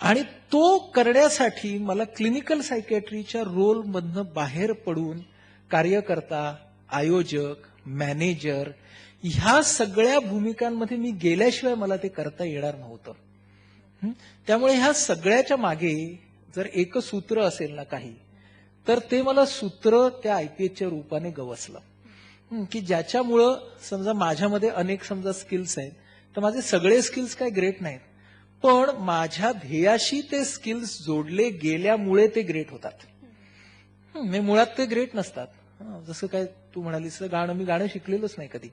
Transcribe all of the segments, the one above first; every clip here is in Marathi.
आणि तो करण्यासाठी मला क्लिनिकल सायकॅट्रीच्या रोलमधनं बाहेर पडून कार्यकर्ता आयोजक मॅनेजर ह्या सगळ्या भूमिकांमध्ये मी गेल्याशिवाय मला ते करता येणार नव्हतं. त्यामुळे ह्या सगळ्याच्या मागे जर एक सूत्र असेल ना काही तर ते मला सूत्र त्या आयपीएसच्या रूपाने गवसलं. की ज्याच्यामुळं समजा माझ्यामध्ये अनेक समजा स्किल्स आहेत तर माझे सगळे स्किल्स काय ग्रेट नाहीत. पण माझ्या ध्येयाशी ते स्किल्स जोडले गेल्यामुळे ते ग्रेट होतात. मी म्हणजे मुळात ते ग्रेट नसतात. जसं काय तू म्हणालीस गाणं मी गाणं शिकलेलोच नाही कधी.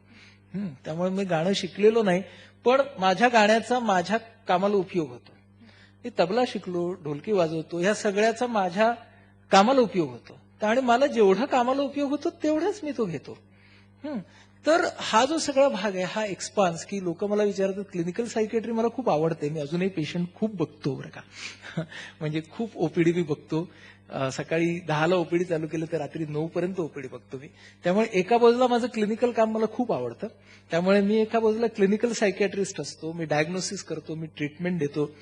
त्यामुळे मी गाणं शिकलेलो नाही पण माझ्या गाण्याचा माझ्या कामाला उपयोग होतो. मी तबला शिकलो ढोलकी वाजवतो ह्या सगळ्याचा माझ्या कामाला उपयोग होतो. आणि मला जेवढा कामाला उपयोग होतो तेवढाच मी तो घेतो. तर हा जो सगळा भाग आहे हा एक्सपान्स की लोक मला विचारतात क्लिनिकल सायकेट्री मला खूप आवडते मी अजूनही पेशंट खूप बघतो बरं का. म्हणजे खूप ओपीडी मी बघतो. सकाळी दहाला ओपीडी चालू केलं तर रात्री नऊ पर्यंत ओपीडी बघतो मी. त्यामुळे एका बाजूला माझं क्लिनिकल काम मला खूप आवडतं. त्यामुळे मी एका बाजूला क्लिनिकल सायकॅट्रिस्ट असतो. मी डायग्नोसिस करतो मी ट्रीटमेंट देतो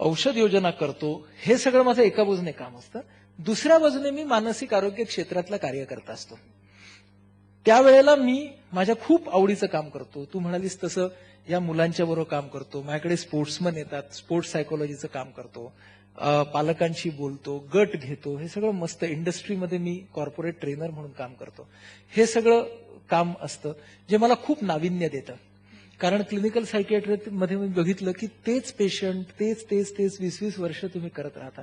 औषध योजना करतो. हे सगळं माझं एका बाजूने काम असतं. दुसऱ्या बाजूने मी मानसिक आरोग्य क्षेत्रातला कार्यकर्ता असतो. त्यावेळेला मी माझ्या खूप आवडीचं काम करतो. तू म्हणालीस तसं या मुलांच्या बरोबर काम करतो. माझ्याकडे स्पोर्ट्समन येतात स्पोर्ट्स सायकोलॉजीचं काम करतो. पालकांशी बोलतो गट घेतो. हे सगळं मस्त इंडस्ट्रीमध्ये मी कॉर्पोरेट ट्रेनर म्हणून काम करतो. हे सगळं काम असतं जे मला खूप नाविन्य देतं. कारण क्लिनिकलमध्ये मी बघितलं की तेच पेशंट तेच तेच तेच वीस वीस वर्ष तुम्ही करत राहता.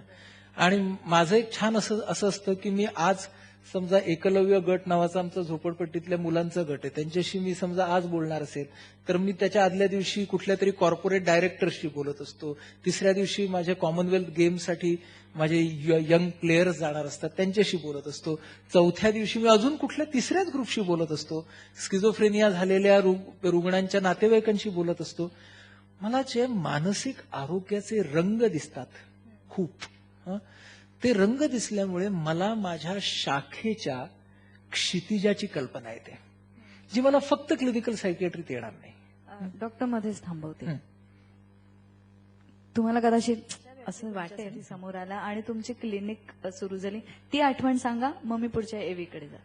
आणि माझं एक छान असं असं असतं की मी आज समजा एकलव्य गट नावाचा आमचा झोपडपट्टीतल्या मुलांचा गट आहे त्यांच्याशी मी समजा आज बोलणार असेल तर मी त्याच्या आदल्या दिवशी कुठल्या तरी कॉर्पोरेट डायरेक्टरशी बोलत असतो. तिसऱ्या दिवशी माझ्या कॉमनवेल्थ गेमसाठी माझे यंग प्लेयर्स जाणार असतात त्यांच्याशी बोलत असतो. चौथ्या दिवशी मी अजून कुठल्या तिसऱ्याच ग्रुपशी बोलत असतो. स्किझोफ्रेनिया झालेल्या रुग्णांच्या नातेवाईकांशी बोलत असतो. मला जे मानसिक आरोग्याचे रंग दिसतात खूप ते रंग दिसल्यामुळे मला माझ्या शाखेच्या क्षितिजाची कल्पना येते जी मला फक्त क्लिनिकल सायकॅट्रीत येणार नाही. डॉक्टर मध्येच थांबवते. तुम्हाला कदाचित असं वाटेल समोर आला आणि तुमची क्लिनिक सुरू झाली. ती आठवण सांगा मग मी पुढच्या एवीकडे जा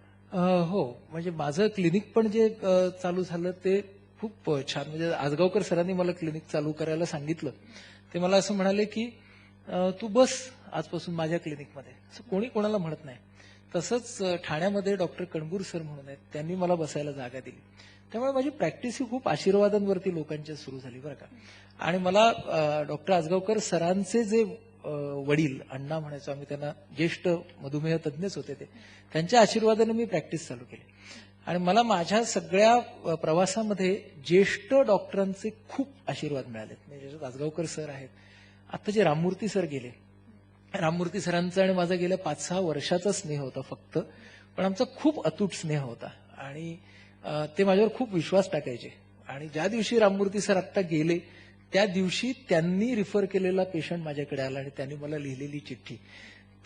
हो म्हणजे माझं क्लिनिक पण जे चालू झालं ते खूप छान म्हणजे आजगावकर सरांनी मला क्लिनिक चालू करायला सांगितलं. ते मला असं म्हणाले की तू बस आजपासून माझ्या क्लिनिकमध्ये. असं कोणी कोणाला म्हणत नाही. तसंच ठाण्यामध्ये डॉक्टर कणबूर सर म्हणून आहेत. त्यांनी मला बसायला जागा दिली. त्यामुळे माझी प्रॅक्टिस ही खूप आशीर्वादांवरती लोकांच्या सुरू झाली बरं का. आणि मला डॉक्टर आजगावकर सरांचे जे वडील अण्णा म्हणायचो आम्ही त्यांना ज्येष्ठ मधुमेह तज्ज्ञच होते ते त्यांच्या आशीर्वादाने मी प्रॅक्टिस चालू केली. आणि मला माझ्या सगळ्या प्रवासामध्ये ज्येष्ठ डॉक्टरांचे खूप आशीर्वाद मिळालेत. म्हणजे आजगावकर सर आहेत आता जे राममूर्ती सर गेले राममूर्ती सरांचा आणि माझा गेल्या पाच सहा वर्षाचा स्नेह होता फक्त पण आमचा खूप अतूट स्नेह होता. आणि ते माझ्यावर खूप विश्वास टाकायचे. आणि ज्या दिवशी राममूर्ती सर आत्ता गेले त्या दिवशी त्यांनी रिफर केलेला पेशंट माझ्याकडे आला आणि त्यांनी मला लिहिलेली चिठ्ठी.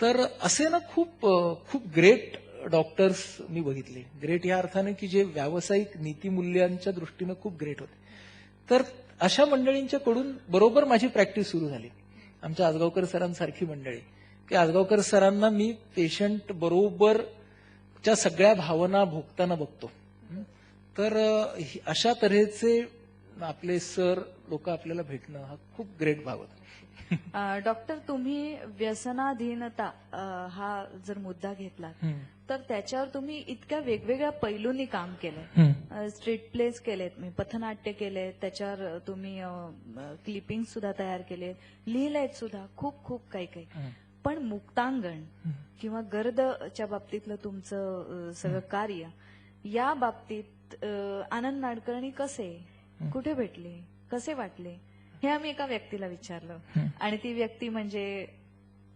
तर असे ना खूप खूप ग्रेट डॉक्टर्स मी बघितले. ग्रेट या अर्थाने की जे व्यावसायिक नीतिमूल्यांच्या दृष्टीनं खूप ग्रेट होते. तर अशा मंडळींच्या कडून बरोबर माझी प्रॅक्टिस सुरू झाली. आमच्या आजगावकर सरांसारखी मंडळी. की आजगावकर सरांना मी पेशंट बरोबर च्या सगळ्या भावना भोगताना बघतो. तर अशा तऱ्हेचे आपले सर लोक आपल्याला भेटणं हा खूप ग्रेट भाग होता डॉक्टर तुम्ही व्यसनाधीनता हा जर मुद्दा घेतला. तर त्याच्यावर तुम्ही इतक्या वेगवेगळ्या पैलूंनी काम केलंय हं. स्ट्रीट प्लेस केलेत मी पथनाट्य केले त्याच्यावर तुम्ही क्लिपिंग सुद्धा तयार केले लिहिलंयत सुद्धा खूप खूप काही काही. पण मुक्तांगण. किंवा गर्दच्या बाबतीतलं तुमचं सगळं कार्य या बाबतीत आनंद नाडकर्णी कसे कुठे भेटले कसे वाटले? हे आम्ही एका व्यक्तीला विचारलं. आणि ती व्यक्ती म्हणजे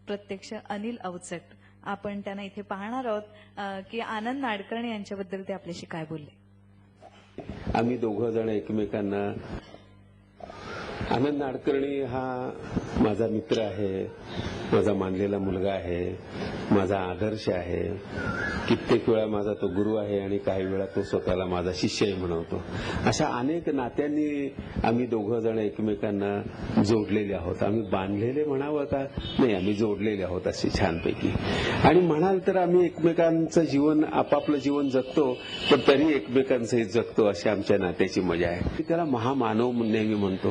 प्रत्यक्ष अनिल अवचट. आपण त्यांना इथे पाहणार आहोत की आनंद नाडकर्णी यांच्याबद्दल ते आपल्याशी काय बोलले. आम्ही दोघं जण एकमेकांना आनंद नाडकर्णी हा माझा मित्र आहे माझा मानलेला मुलगा आहे. माझा आदर्श आहे. कित्येक वेळा माझा तो गुरु आहे आणि काही वेळा तो स्वतःला माझा शिष्यही म्हणवतो अशा अनेक नात्यांनी आम्ही दोघं जण एकमेकांना जोडलेले आहोत. आम्ही बांधलेले म्हणावं का? नाही आम्ही जोडलेले आहोत असे छानपैकी. आणि म्हणाल तर आम्ही एकमेकांचं जीवन आपापलं जीवन जगतो पण तरी एकमेकांचंही जगतो अशी आमच्या नात्याची मजा आहे. त्याला महामानव नेहमी म्हणतो.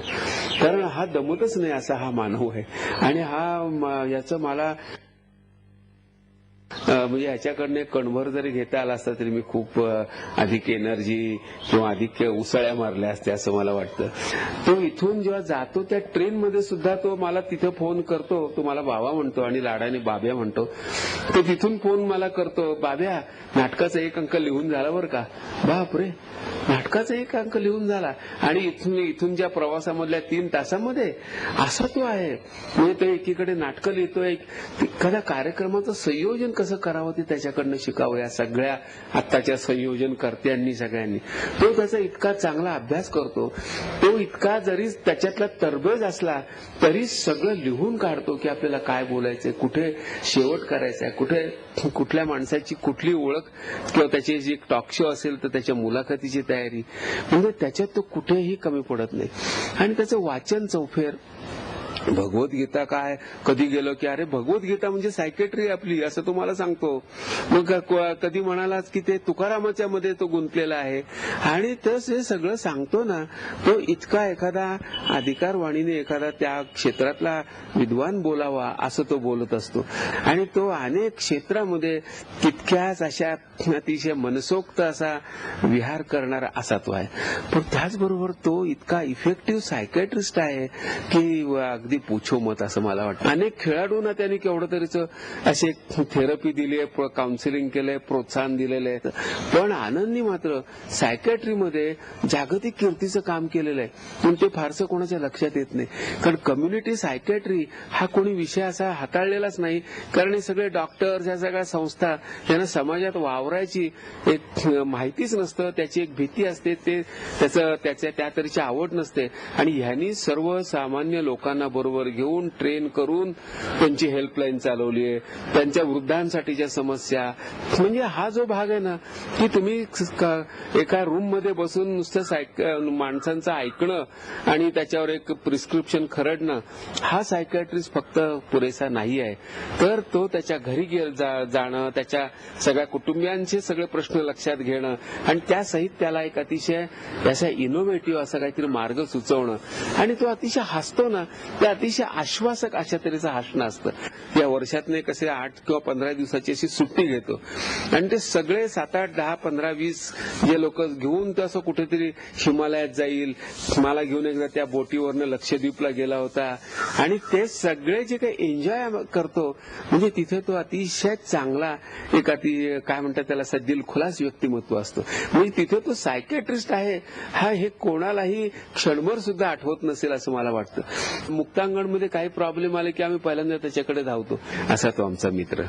कारण हा दमतच नाही असा हा मानव आहे. आणि हा याचं मला म्हणजे ह्याच्याकडनं कणभर जरी घेता आला असता तरी मी खूप अधिक एनर्जी किंवा अधिक उसळ्या मारल्या असत्या असं मला वाटतं. तो इथून जेव्हा जातो त्या ट्रेनमध्ये सुद्धा तो मला तिथं फोन करतो. तो मला बाबा म्हणतो आणि लाडाने बाब्या म्हणतो. तो तिथून फोन मला करतो बाब्या नाटकाचा एक अंक लिहून झाला बरं का? बापरे नाटकाचा एक अंक लिहून झाला. आणि इथून इथून ज्या प्रवासामधल्या तीन तासामध्ये असा तो आहे. म्हणजे तो एकीकडे नाटकं लिहितोय. एखाद्या कार्यक्रमाचं संयोजन कसं करावं ते त्याच्याकडनं शिकावं या सगळ्या आत्ताच्या संयोजन कर्त्यांनी सगळ्यांनी. तो त्याचा इतका चांगला अभ्यास करतो. तो इतका जरी त्याच्यातला तरबेज असला तरी सगळं लिहून काढतो की आपल्याला काय बोलायचंय कुठे शेवट करायचा आहे कुठे कुठल्या माणसाची कुठली ओळख किंवा त्याची जी टॉक शो असेल तर त्याच्या मुलाखतीची तयारी. म्हणजे त्याच्यात तो कुठेही कमी पडत नाही. आणि त्याचं वाचन चौफेर भगवद्गीता काय? कधी गेलो की अरे भगवद्गीता म्हणजे सायकेट्री आपली असं तो मला सांगतो. मग कधी म्हणालाच की ते तुकारामाच्या मध्ये तो गुंतलेला आहे. आणि तस हे सगळं सांगतो ना तो इतका एखादा अधिकारवाणीने एखादा त्या क्षेत्रातला विद्वान बोलावा असं तो बोलत असतो. आणि तो अनेक क्षेत्रामध्ये तितक्याच अशा अतिशय मनसोक्त असा विहार करणारा असा तो आहे. पण त्याचबरोबर तो इतका इफेक्टिव्ह सायकेट्रिस्ट आहे की अगदी पूछो मत असं मला वाटतं. अनेक खेळाडूंना त्यांनी केवढं तरीच असे थेरपी दिली आहे काउन्सिलिंग केलंय प्रोत्साहन दिलेलं आहे. पण आनंदनी मात्र सायकॅट्रीमध्ये जागतिक कीर्तीचं काम केलेलं आहे. पण ते फारसं कोणाच्या लक्षात येत नाही. कारण कम्युनिटी सायकॅट्री हा कोणी विषय असा हाताळलेलाच नाही. कारण हे सगळे डॉक्टर्स या सगळ्या संस्था यांना समाजात वावरायची एक माहितीच नसतं. त्याची एक भीती असते. ते त्याचं त्याच्या त्या तरीची आवड नसते. आणि ह्यांनी सर्व सामान्य लोकांना बरोबर घेऊन ट्रेन करून त्यांची हेल्पलाईन चालवली आहे. त्यांच्या वृद्धांसाठीच्या समस्या म्हणजे हा जो भाग आहे ना की तुम्ही एका रूममध्ये बसून नुसतं सायक माणसांचं ऐकणं आणि त्याच्यावर एक प्रिस्क्रिप्शन खरडणं हा सायकॅट्रिस्ट फक्त पुरेसा नाही आहे. तर तो त्याच्या घरी गे- जाणं त्याच्या सगळ्या कुटुंबियांचे सगळे प्रश्न लक्षात घेणं आणि त्यासहित त्याला एक अतिशय त्याचा इनोव्हेटिव्ह असा काहीतरी मार्ग सुचवणं. आणि तो अतिशय हसतो ना त्या अतिशय आश्वासक अशा तऱ्हेचं हसणं असतं. या वर्षातने कसे आठ किंवा पंधरा दिवसाची अशी सुट्टी घेतो. आणि ते सगळे सात आठ दहा पंधरा वीस जे लोक घेऊन ते असं कुठेतरी हिमालयात जाईल. मला घेऊन एकदा त्या बोटीवरनं लक्षद्वीपला गेला होता. आणि ते सगळे जे काही एन्जॉय करतो म्हणजे तिथे तो अतिशय चांगला एक अति काय म्हणतात त्याला सज्जील खुलास व्यक्तिमत्व असतो. म्हणजे तिथे तो सायकेट्रिस्ट आहे. हा हे कोणालाही क्षणभर सुद्धा आठवत नसेल असं मला वाटतं. मुक्ता मुक्तांगणमध्ये काही प्रॉब्लेम आले की आम्ही पहिल्यांदा त्याच्याकडे धावतो. असा तो आमचा मित्र.